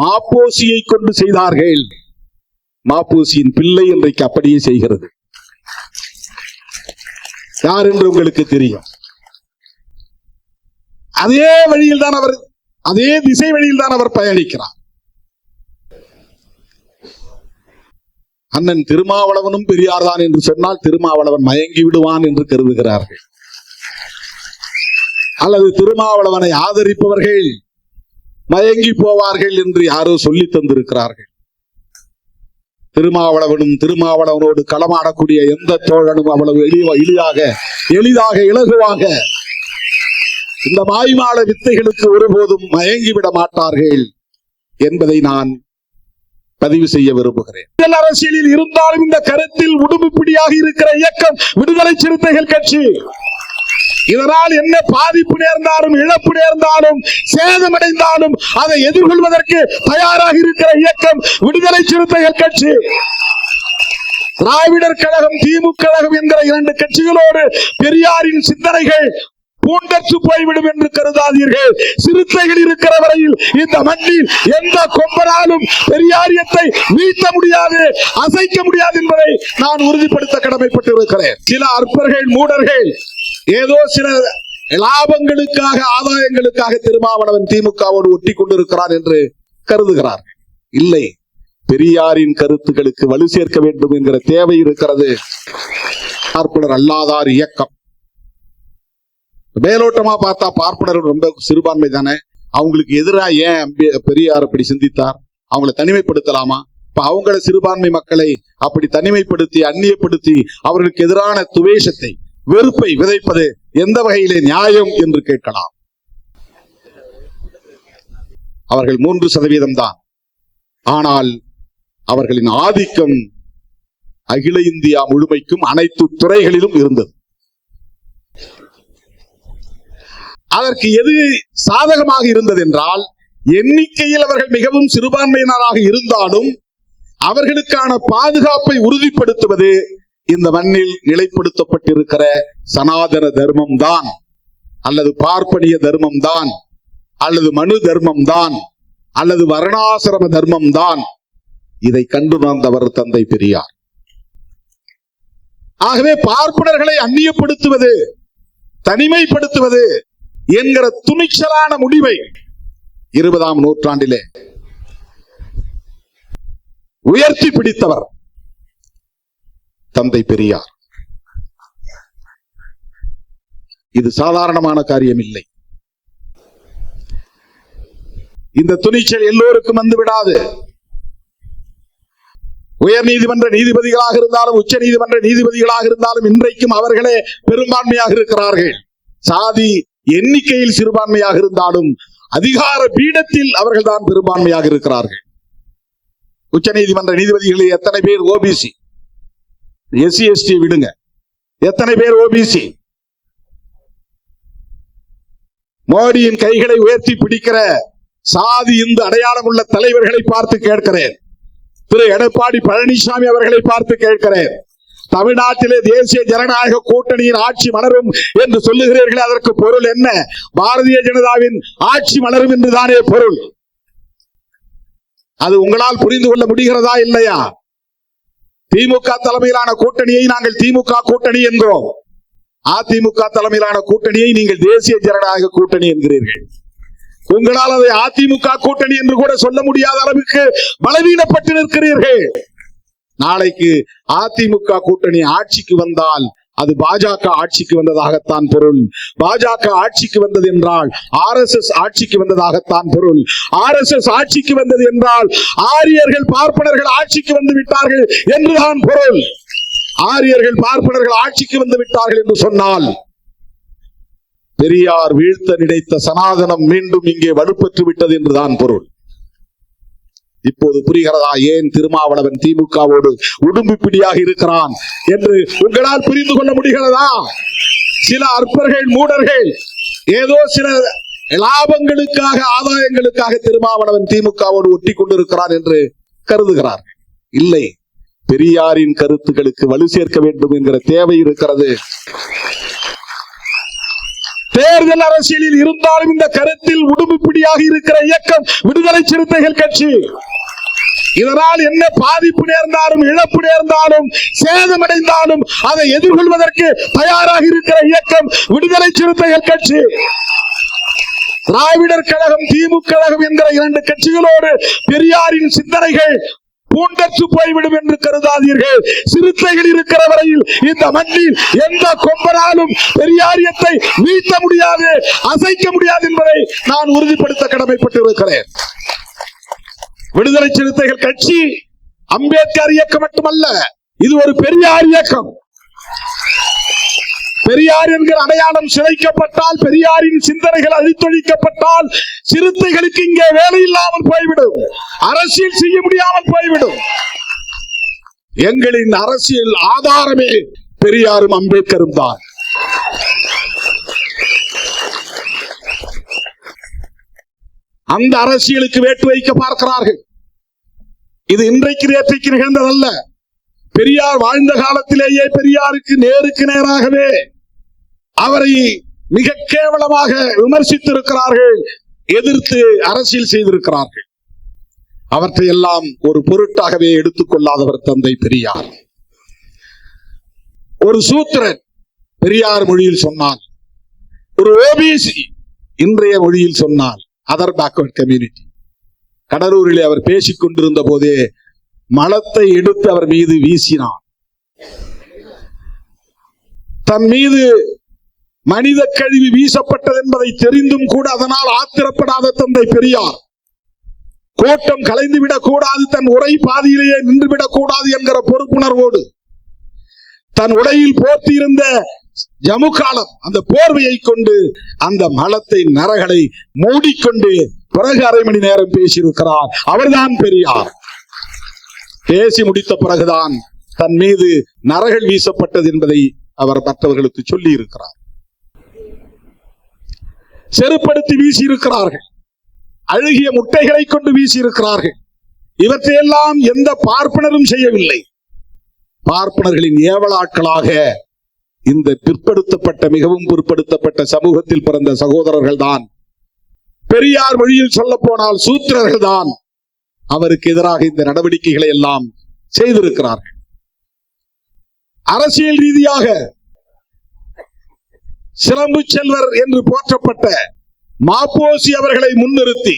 மாப்போசியை கொண்டு செய்தார்கள். மாப்போசியின் பிள்ளை இன்றைக்கு அப்படியே செய்கிறது. யார் என்று உங்களுக்கு தெரியும். அதே வழியில் தான் அவர் அதே திசை வழியில் தான் அவர் பயணிக்கிறார். அண்ணன் திருமாவளவனும் பெரியார் தான் என்று சொன்னால் திருமாவளவன் மயங்கி விடுவான் என்று கருதுகிறார்கள். அல்லது திருமாவளவனை ஆதரிப்பவர்கள் மயங்கி போவார்கள் என்று யாரோ சொல்லி தந்திருக்கிறார்கள். திருமாவளவனும் திருமாவளவனோடு களமாடக்கூடிய எந்த தோழனும் அவ்வளவு எளிய எளிதாக எளிதாக இலகுவாக இந்த மாய்மால வித்தைகளுக்கு ஒருபோதும் மயங்கிவிட மாட்டார்கள் என்பதை நான் பதிவு செய்ய விரும்புகிறேன். அரசியலில் இருந்தாலும் இந்த கருத்தில் உடும்புப்பிடியாக இருக்கிற இயக்கம் விடுதலை சிறுத்தைகள் கட்சி. இதனால் என்ன பாதிப்பு நேர்ந்தாலும் இழப்பு நேர்ந்தாலும் சேதமடைந்தாலும் அதை எதிர்கொள்வதற்கு தயாராக இருக்கிற இயக்கம் விடுதலை சிறுத்தைகள் கட்சி. திராவிடர் கழகம் திமுக கழகம் என்கிற இரண்டு கட்சிகளோடு பெரியாரின் சிந்தனைகள் பூண்டற்று போய்விடும் என்று கருதாதீர்கள். சிறுத்தைகள் இருக்கிற வரையில் இந்த மண்ணில் எந்த கொம்பனாலும் பெரியாரியத்தை வீழ்த்த முடியாது அசைக்க முடியாது என்பதை நான் உறுதிப்படுத்த கடமைப்பட்டிருக்கிறேன். சில அற்பர்கள் மூடர்கள் ஏதோ சில லாபங்களுக்காக ஆதாயங்களுக்காக திருமாவளவன் திமுகவோடு ஒட்டி கொண்டிருக்கிறான் என்று கருதுகிறார். இல்லை பெரியாரின் கருத்துக்களுக்கு வலு சேர்க்க வேண்டும் என்கிற தேவை இருக்கிறது. பார்ப்பனர் அல்லாதார் இயக்கம். மேலோட்டமா பார்த்தா பார்ப்பனர் ரொம்ப சிறுபான்மை தானே? அவங்களுக்கு எதிராக ஏன் பெரியார் அப்படி சிந்தித்தார்? அவங்களை தனிமைப்படுத்தலாமா? இப்ப அவங்கள சிறுபான்மை மக்களை அப்படி தனிமைப்படுத்தி அந்நியப்படுத்தி அவர்களுக்கு எதிரான துவேஷத்தை வெறுப்பை விதைப்பது எந்த வகையிலே நியாயம் என்று கேட்கலாம். அவர்கள் மூன்று சதவீதம் தான். ஆனால் அவர்களின் ஆதிக்கம் அகில இந்தியா முழுமைக்கும் அனைத்து துறைகளிலும் இருந்தது. அதற்கு எது சாதகமாக இருந்தது என்றால் எண்ணிக்கையில் அவர்கள் மிகவும் சிறுபான்மையினராக இருந்தாலும் அவர்களுக்கான பாதுகாப்பை உறுதிப்படுத்துவது இந்த மண்ணில் நிலைப்படுத்தப்பட்டிருக்கிற சனாதன தர்மம் தான் அல்லது பார்ப்பனிய தர்மம் தான் அல்லது மனு தர்மம் தான் அல்லது வர்ணாசிரம தர்மம் தான் இதை கண்டு வந்தவர் தந்தை பெரியார். ஆகவே பார்ப்பனர்களை அந்நியப்படுத்துவது தனிமைப்படுத்துவது என்கிற துணிச்சலான முடிவை இருபதாம் நூற்றாண்டிலே உயர்த்தி பிடித்தவர். தந்தை பெரியார். இது சாதாரணமான காரியம் இல்லை இந்த துணிச்சல் எல்லோருக்கும் வந்து விடாது. உயர் நீதிமன்ற நீதிபதிகளாக இருந்தாலும் உச்ச நீதிமன்ற நீதிபதிகளாக இருந்தாலும் இன்றைக்கும் அவர்களே பெரும்பான்மையாக இருக்கிறார்கள். சாதி எண்ணிக்கையில் சிறுபான்மையாக இருந்தாலும் அதிகார பீடத்தில் அவர்கள் தான் பெரும்பான்மையாக இருக்கிறார்கள். உச்ச நீதிமன்ற நீதிபதிகளில் எத்தனை பேர் ஓபிசி? எஸ்சி எஸ்டி விடுங்க. எத்தனை பேர் ஓபிசி மோடியின் கைகளை உயர்த்தி பிடிக்கிற சாதி இந்து அடையாளம் உள்ள தலைவர்களை பார்த்து கேட்கிறேன். திரு எடப்பாடி பழனிசாமி அவர்களை பார்த்து கேட்கிறேன். தமிழ்நாட்டிலே தேசிய ஜனநாயக கூட்டணியின் ஆட்சி மலரும் என்று சொல்லுகிறீர்களே அதற்கு பொருள் என்ன? பாரதிய ஜனதாவின் ஆட்சி மலரும் என்றுதானே பொருள்? அது உங்களால் புரிந்து கொள்ள முடிகிறதா இல்லையா? திமுக தலைமையிலான கூட்டணியை நாங்கள் திமுக கூட்டணி என்கிறோம். அதிமுக தலைமையிலான கூட்டணியை நீங்கள் தேசிய ஜனநாயக கூட்டணி என்கிறீர்கள். உங்களால் அதை அதிமுக கூட்டணி என்று கூட சொல்ல முடியாத அளவுக்கு பலவீனப்பட்டு நிற்கிறீர்கள். நாளைக்கு அதிமுக கூட்டணி ஆட்சிக்கு வந்தால் அது பாஜக ஆட்சிக்கு வந்ததாகத்தான் பொருள். பாஜக ஆட்சிக்கு வந்தது என்றால் ஆர் எஸ் எஸ் ஆட்சிக்கு வந்ததாகத்தான் பொருள். ஆர் எஸ் எஸ் ஆட்சிக்கு வந்தது என்றால் ஆரியர்கள் பார்ப்பனர்கள் ஆட்சிக்கு வந்து விட்டார்கள் என்றுதான் பொருள். ஆரியர்கள் பார்ப்பனர்கள் ஆட்சிக்கு வந்து விட்டார்கள் என்று சொன்னால் பெரியார் வீழ்த்த நினைத்த சனாதனம் மீண்டும் இங்கே வலுப்பெற்று விட்டது என்றுதான் பொருள். இப்போது புரிகிறதா? ஏன் திருமாவளவன் திமுகவோடு உடும்பு பிடியாக இருக்கிறான் என்று உங்களால் புரிந்து கொள்ள முடிகிறதா? சில அற்பர்கள் மூடர்கள் ஏதோ சில லாபங்களுக்காக ஆதாயங்களுக்காக திருமாவளவன் திமுகவோடு ஒட்டி கொண்டிருக்கிறான் என்று கருதுகிறார். இல்லை பெரியாரின் கருத்துக்களுக்கு வலு சேர்க்க வேண்டும் என்கிற தேவை இருக்கிறது. தேர்தல் அரசியலில் இருந்தாலும் இந்த கருத்தில் உடும்புப்பிடியாக இருக்கிற இயக்கம் விடுதலை சிறுத்தைகள் கட்சி. இதனால் என்ன பாதிப்பு நேர்ந்தாலும் இழப்பு நேர்ந்தாலும் சேதமடைந்தாலும் அதை எதிர்கொள்வதற்கு தயாராக இருக்கிற இயக்கம் விடுதலை சிறுத்தைகள் கட்சி. திராவிடர் கழகம் திமுக கழகம் என்கிற இரண்டு கட்சிகளோடு பெரியாரின் சிந்தனைகள் பூண்டற்று போய்விடும் என்று கருதாதீர்கள். சிறுத்தைகள் இருக்கிற வரையில் இந்த மண்ணில் எந்த கொம்பனாலும் பெரியாரியத்தை வீழ்த்த முடியாது அசைக்க முடியாது என்பதை நான் உறுதிப்படுத்த கடமைப்பட்டு இருக்கிறேன் விடுதலை சிறுத்தைகள் கட்சி அம்பேத்கர் இயக்கம் மட்டுமல்ல இது ஒரு பெரியார் இயக்கம். பெரியார் என்கிற அடையாளம் சிதைக்கப்பட்டால் பெரியாரின் சிந்தனைகள் அழித்தொழிக்கப்பட்டால் சிறுத்தைகளுக்கு இங்கே வேலை இல்லாமல் போய்விடும். அரசியல் செய்ய முடியாமல் போய்விடும். எங்களின் அரசியல் ஆதாரமே பெரியாரும் அம்பேத்கரும் தான். அந்த அரசியலுக்கு வேட்டு வைக்க பார்க்கிறார்கள். இது இன்றைக்கு நேற்றைக்கு நிகழ்ந்ததல்ல. பெரியார் வாழ்ந்த காலத்திலேயே பெரியாருக்கு நேருக்கு நேராகவே அவரை மிக கேவலமாக விமர்சித்திருக்கிறார்கள் எதிர்த்து அரசியல் செய்திருக்கிறார்கள். அவற்றை எல்லாம் ஒரு பொருட்டாகவே எடுத்துக்கொள்ளாதவர் தந்தை பெரியார். ஒரு சூத்திரன் பெரியார் மொழியில் சொன்னான் ஒரு ஓபிசி இன்றைய மொழியில் சொன்னால் அதர் பேக்வர்ட் கம்யூனிட்டி கடலூரிலே அவர் பேசிக் கொண்டிருந்த போதே மலத்தை எடுத்து அவர் மீது வீசினான். தன் மீது மனித கழிவு வீசப்பட்டது என்பதை தெரிந்தும் கூட அதனால் ஆத்திரப்படாத தந்தை பெரியார். கோட்டம் கலைந்துவிடக் கூடாது தன் உரை பாதியிலேயே நின்றுவிடக் கூடாது என்கிற பொறுப்புணர்வோடு தன் உடையில் போர்த்தியிருந்த ஜமுகாலம் அந்த போர்வையை கொண்டு அந்த மலத்தை நரகளை மூடிக்கொண்டு பிறகு அரை மணி நேரம் பேசியிருக்கிறார். அவர்தான் பெரியார். பேசி முடித்த பிறகுதான் தன் மீது நரகள் வீசப்பட்டது என்பதை அவர் மற்றவர்களுக்கு சொல்லி இருக்கிறார் செருப்படுத்தி வீசி இருக்கிறார்கள் அழுகிய முட்டைகளை கொண்டு வீசி இருக்கிறார்கள் இவற்றையெல்லாம் எந்த பார்ப்பனரும் செய்யவில்லை. பார்ப்பனர்களின் ஏவலாட்களாக இந்த பிற்படுத்தப்பட்ட மிகவும் பிற்படுத்தப்பட்ட சமூகத்தில் பிறந்த சகோதரர்கள் தான் பெரியார் மொழியில் சொல்ல போனால் சூத்திரர்கள் தான் அவருக்கு எதிராக இந்த நடவடிக்கைகளை எல்லாம் செய்திருக்கிறார்கள். அரசியல் ரீதியாக சிலம்பு செல்வர் என்று போற்றப்பட்ட மாப்போசி அவர்களை முன்னிறுத்தி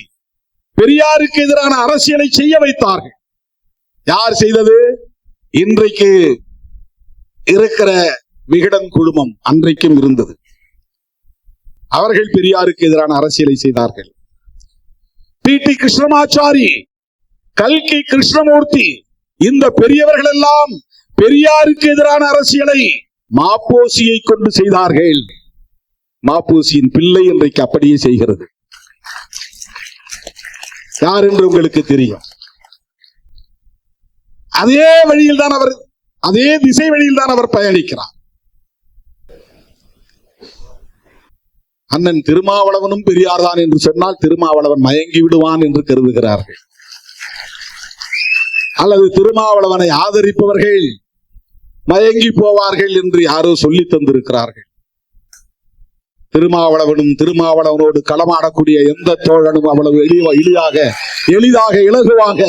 பெரியாருக்கு எதிரான அரசியலை செய்ய வைத்தார்கள். யார் செய்தது? இன்றைக்கு இருக்கிற விகடன் குழுமம் அன்றைக்கும் இருந்தது. அவர்கள் பெரியாருக்கு எதிரான அரசியலை செய்தார்கள். பி டி கிருஷ்ணமாச்சாரி கல்கி கிருஷ்ணமூர்த்தி இந்த பெரியவர்கள் எல்லாம் பெரியாருக்கு எதிரான அரசியலை மாப்போசியை கொண்டு செய்தார்கள். மாப்போசியின் பிள்ளை இன்றைக்கு அப்படியே செய்கிறது. யார் என்று உங்களுக்கு தெரியும். அதே வழியில் தான் அவர் அதே திசை வழியில் தான் அவர் பயணிக்கிறார். அண்ணன் திருமாவளவனும் பெரியார் தான் என்று சொன்னால் திருமாவளவன் மயங்கி விடுவான் என்று கருதுகிறார்கள். அல்லது திருமாவளவனை ஆதரிப்பவர்கள் மயங்கி போவார்கள் என்று யாரோ சொல்லி தந்திருக்கிறார்கள். திருமாவளவனும் திருமாவளவனோடு களமாடக்கூடிய எந்த தோழனும் அவ்வளவு எளிய எளிதாக எளிதாக இலகுவாக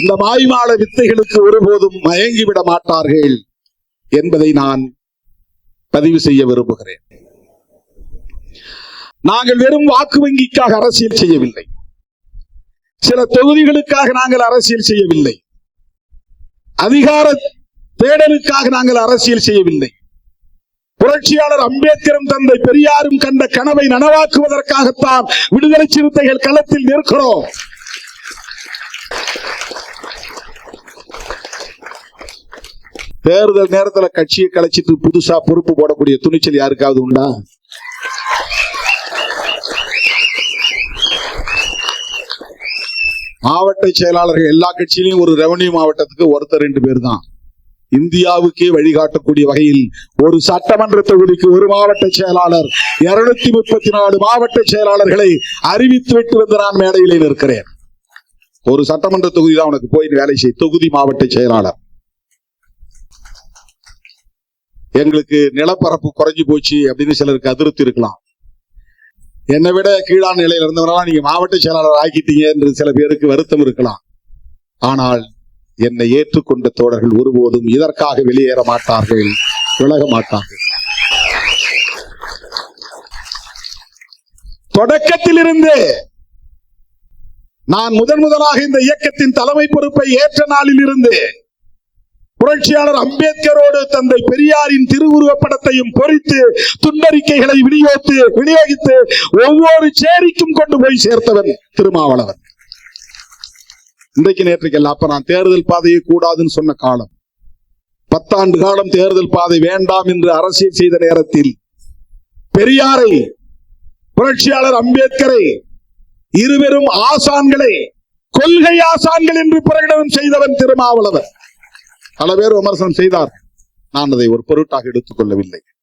இந்த மாய்மால வித்தைகளுக்கு ஒருபோதும் மயங்கிவிட மாட்டார்கள் என்பதை நான் பதிவு செய்ய விரும்புகிறேன். நாங்கள் வெறும் வாக்கு வங்கிக்காக அரசியல் செய்யவில்லை. சில தொகுதிகளுக்காக நாங்கள் அரசியல் செய்யவில்லை. அதிகார தேடலுக்காக நாங்கள் அரசியல் செய்யவில்லை. புரட்சியாளர் அம்பேத்கரும் தந்தை பெரியாரும் கண்ட கனவை நனவாக்குவதற்காகத்தான் விடுதலை சிறுத்தைகள் களத்தில் நிற்கிறோம். தேர்தல் நேரத்தில் கட்சியை கலைச்சிட்டு புதுசா பொறுப்பு போடக்கூடிய துணிச்சல் யாருக்காவது உண்டா? மாவட்ட செயலாளர்கள் எல்லா கட்சியிலையும் ஒரு ரெவன்யூ மாவட்டத்துக்கு ஒருத்தர் ரெண்டு பேர் தான் இந்தியாவுக்கே வழிகாட்டக்கூடிய வகையில் ஒரு சட்டமன்ற தொகுதிக்கு ஒரு மாவட்ட செயலாளர் இருநூத்தி முப்பத்தி நாலு மாவட்ட செயலாளர்களை அறிவித்து விட்டு வந்து நான் மேடையிலே நிற்கிறேன். ஒரு சட்டமன்ற தொகுதி தான் உனக்கு போய் வேலை செய் தொகுதி மாவட்ட செயலாளர். எங்களுக்கு நிலப்பரப்பு குறைஞ்சு போச்சு அப்படின்னு சிலருக்கு அதிருப்தி இருக்கலாம். என்னை விட கீழான நிலையில இருந்தவரெல்லாம் நீங்க மாவட்ட செயலாளர் ஆக்கிட்டீங்க என்று சில பேருக்கு வருத்தம் இருக்கலாம். ஆனால் என்னை ஏற்றுக்கொண்ட தோழர்கள் ஒருபோதும் இதற்காக வெளியேற மாட்டார்கள் விலக மாட்டார்கள். தொடக்கத்திலிருந்து நான் முதன் முதலாக இந்த இயக்கத்தின் தலைமை பொறுப்பை ஏற்ற நாளில் இருந்து புரட்சியாளர் அம்பேத்கரோடு தந்தை பெரியாரின் திருவுருவப் படத்தையும் பொறித்து துண்டறிக்கைகளை விநியோகித்து விநியோகித்து ஒவ்வொரு சேரிக்கும் கொண்டு போய் சேர்த்தவன் திருமாவளவன். இன்றைக்கு நேற்றுக்கல்ல அப்ப நான் தேர்தல் பாதையை கூடாதுன்னு சொன்ன காலம். பத்தாண்டு காலம் தேர்தல் பாதை வேண்டாம் என்று அரசியல் செய்த நேரத்தில் பெரியாரை புரட்சியாளர் அம்பேத்கரை இருவரும் ஆசான்களை கொள்கை ஆசான்கள் என்று பிரகடனம் செய்தவன் திருமாவளவன். பல பேர் விமர்சனம் செய்தார் நான் அதை ஒரு பொருட்டாக எடுத்துக்கொள்ளவில்லை.